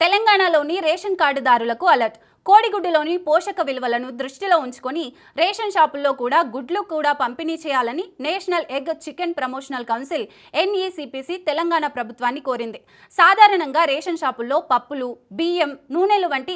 తెలంగాణలోని ration కార్డుదారులకు alert కోడిగుడ్డులోని పోషక విలువలను దృష్టిలో ఉంచుకొని రేషన్ షాపుల్లో కూడా గుడ్లు కూడా పంపిణీ చేయాలని national egg chicken promotional council NECPC Telangana ప్రభుత్వాన్ని కోరింది. సాధారణంగా రేషన్ షాపుల్లో పప్పులు బియ్యం నూనెలు వంటి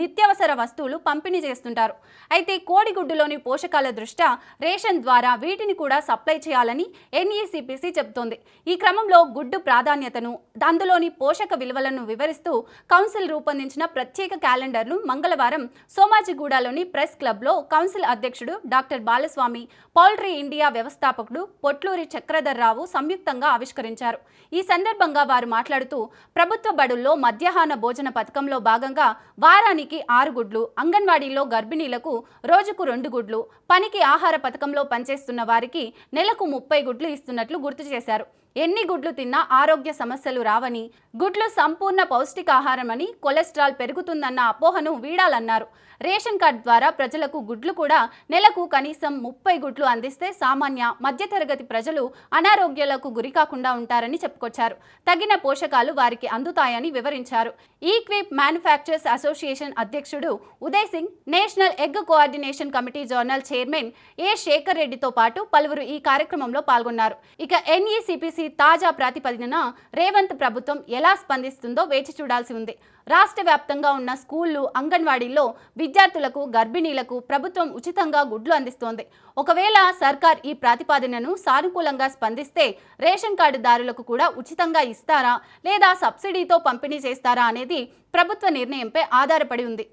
నిత్యావసర వస్తువులు పంపిణీ చేస్తుంటారు. అయితే కోడిగుడ్డులోని పోషకాల దృష్ట్యా రేషన్ ద్వారా వీటిని కూడా సప్లై చేయాలని ఎన్ఈసిపిసి చెబుతోంది. ఈ క్రమంలో గుడ్డు ప్రాధాన్యతను అందులోని పోషక విలువలను వివరిస్తూ కౌన్సిల్ రూపొందించిన ప్రత్యేక క్యాలెండర్ను మంగళవారం సోమాజిగూడలోని ప్రెస్ క్లబ్లో కౌన్సిల్ అధ్యక్షుడు డాక్టర్ బాలస్వామి పౌల్ట్రీ ఇండియా వ్యవస్థాపకుడు పొట్లూరి చక్రధర్రావు సంయుక్తంగా ఆవిష్కరించారు. ఈ సందర్భంగా వారు మాట్లాడుతూ ప్రభుత్వ బడుల్లో మధ్యాహ్న భోజన పథకంలో భాగంగా వారానికి ఆరు గుడ్లు అంగన్వాడీలో గర్భిణీలకు రోజుకు రెండు గుడ్లు పనికి ఆహార పథకంలో పనిచేస్తున్న వారికి నెలకు ముప్పై గుడ్లు ఇస్తున్నట్లు గుర్తు చేశారు. ఎన్ని గుడ్లు తిన్నా ఆరోగ్య సమస్యలు రావని గుడ్లు సంపూర్ణ పౌష్టికాహారమని కొలెస్ట్రాల్ పెరుగుతుందన్న అపోహను వీడాలన్నారు. రేషన్ కార్డ్ ద్వారా ప్రజలకు గుడ్లు కూడా నెలకు కనీసం ముప్పై గుడ్లు అందిస్తే సామాన్య మధ్యతరగతి ప్రజలు అనారోగ్యాలకు గురికాకుండా ఉంటారని చెప్పుకొచ్చారు. తగిన పోషకాలు వారికి అందుతాయని వివరించారు. ఈక్విప్ మ్యానుఫ్యాక్చర్స్ అసోసియేషన్ అధ్యక్షుడు Uday Singh national egg coordination committee zonal chairman A Shekhar రెడ్డితో పాటు పలువురు ఈ కార్యక్రమంలో పాల్గొన్నారు. ఇక ఎన్ఈసిపిసి తాజా ప్రాతిపదికన రేవంత్ ప్రభుత్వం ఎలా స్పందిస్తుందో వేచి చూడాల్సి ఉంది. రాష్ట్ర వ్యాప్తంగా ఉన్న స్కూళ్ళు అంగన్వాడీల్లో విద్యార్థులకు గర్భిణీలకు ప్రభుత్వం ఉచితంగా గుడ్లు అందిస్తోంది. ఒకవేళ సర్కార్ ఈ ప్రాతిపాదనను సానుకూలంగా స్పందిస్తే రేషన్ కార్డుదారులకు కూడా ఉచితంగా ఇస్తారా లేదా సబ్సిడీతో పంపిణీ చేస్తారా అనేది ప్రభుత్వ నిర్ణయంపై ఆధారపడి ఉంది.